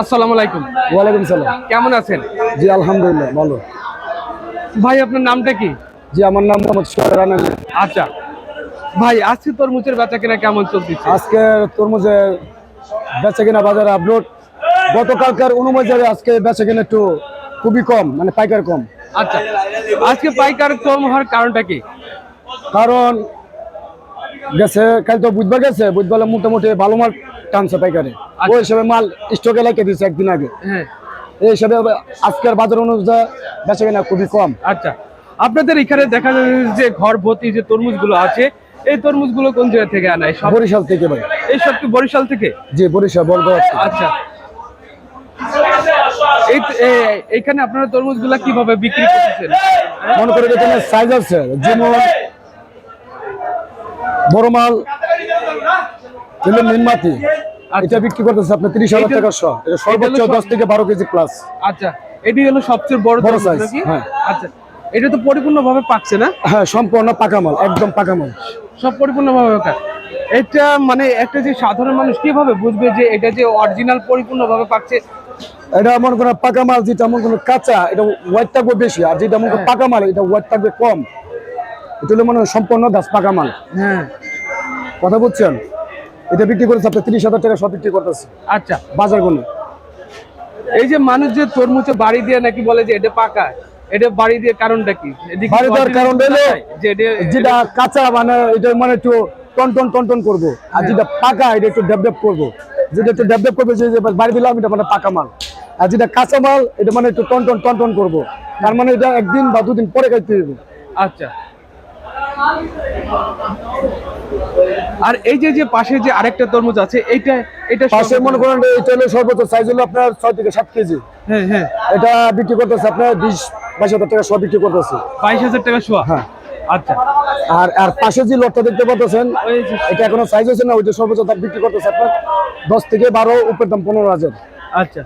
আসসালামু আলাইকুম। ওয়ালাইকুম সালাম। কেমন আছেন? জি আলহামদুলিল্লাহ ভালো। ভাই আপনার নামটা কি? জি আমার নাম মোহাম্মদ আচ্ছা। ভাই আজকে তরমুজের বেচা কেনা কেমন চলতেছে? আজকে তরমুজের বেচা কিনা বাজারে আপলোড। গতকালকার আজকে বেচা কিনা একটু খুবই কম মানে পাইকার কম। আচ্ছা। আজকে পাইকার কম হওয়ার কারণটা কি? কারণ গেছে কাল তো বুধবার গেছে বুধবার মোটামুটি ভালো মাল টানছে পাইকারে। ওই হিসাবে মাল স্টকে লাগিয়ে দিয়েছে একদিন আগে। হ্যাঁ। এই হিসাবে আজকের বাজার অনুযায়ী বেচা কিনা খুবই কম। আচ্ছা। আপনাদের এখানে দেখা যাচ্ছে যে ঘর ভর্তি যে তরমুজগুলো আছে এই তরমুজগুলো কোন জায়গা থেকে আনায়? সব বরিশাল থেকে ভাই। এই সব কি বরিশাল থেকে? জি বরিশাল বলগাঁও আচ্ছা। এই এইখানে আপনারা তরমুজগুলা কীভাবে বিক্রি করতেছেন? মনে করে এখানে সাইজ আছে যেমন বড় মাল মিনমাতি এটা বিক্রি করতেছে আপনার তিরিশ হাজার টাকা শ। এটা সর্বোচ্চ দশ থেকে বারো কেজি প্লাস আচ্ছা এটি হলো সবচেয়ে বড় বড় নাকি? হ্যাঁ। আচ্ছা এটা তো পরিপূর্ণভাবে পাকছে না? হ্যাঁ সম্পূর্ণ পাকা মাল একদম পাকা মাল। সব পরিপূর্ণভাবে পাকা। এটা মানে একটা যে সাধারণ মানুষ কীভাবে বুঝবে যে এটা যে অরিজিনাল পরিপূর্ণভাবে পাকছে? এটা মনে করেন পাকা মাল যেটা মনে করেন কাঁচা এটা ওয়েট থাকবে বেশি আর যেটা মনে করেন হ্যাঁ। পাকা মাল এটা ওয়েট থাকবে কম। এটা হলো মনে সম্পূর্ণ গাছ পাকা মাল। হ্যাঁ। কথা বুঝছেন? এটা বিক্রি করেছে আপনার তিরিশ হাজার টাকা সব বিক্রি করতেছে। আচ্ছা। বাজারগুলো এই যে মানুষ যে তরমুজে বাড়ি দিয়ে নাকি বলে যে এটা পাকা এটা বাড়ি দিয়ে কারণটা কি? বাড়ি দেওয়ার কারণ হলো যেটা কাঁচা মানে এটা মানে একটু টন টন টন টন করব। আর যেটা পাকা এটা একটু ডেভ ডেভ করব। যেটা একটু ডেভ ডেভ করবে যে যে বাড়ি দিলাম এটা মানে পাকা মাল। আর যেটা কাঁচা মাল এটা মানে একটু টন টন টন টন করব। তার মানে এটা একদিন বা দুদিন পরে খাইতে আচ্ছা। আর এই যে যে পাশে যে আরেকটা তরমুজ আছে এইটা এটা পাশে মনে করেন এটা হলো সর্বোচ্চ সাইজ হলো আপনার ছয় থেকে সাত কেজি। হ্যাঁ হ্যাঁ। এটা বিক্রি করতেছে আপনার বিশ বাইশ হাজার টাকা সব বিক্রি করতেছে। বাইশ হাজার টাকা শোয়া হ্যাঁ। আচ্ছা। আর আর পাশে যে লটটা দেখতে পাচ্ছেন এটা এখনও সাইজ না ওইটা সর্বোচ্চ দাম বিক্রি করতেছে আপনার দশ থেকে বারো দাম পনেরো হাজার। আচ্ছা।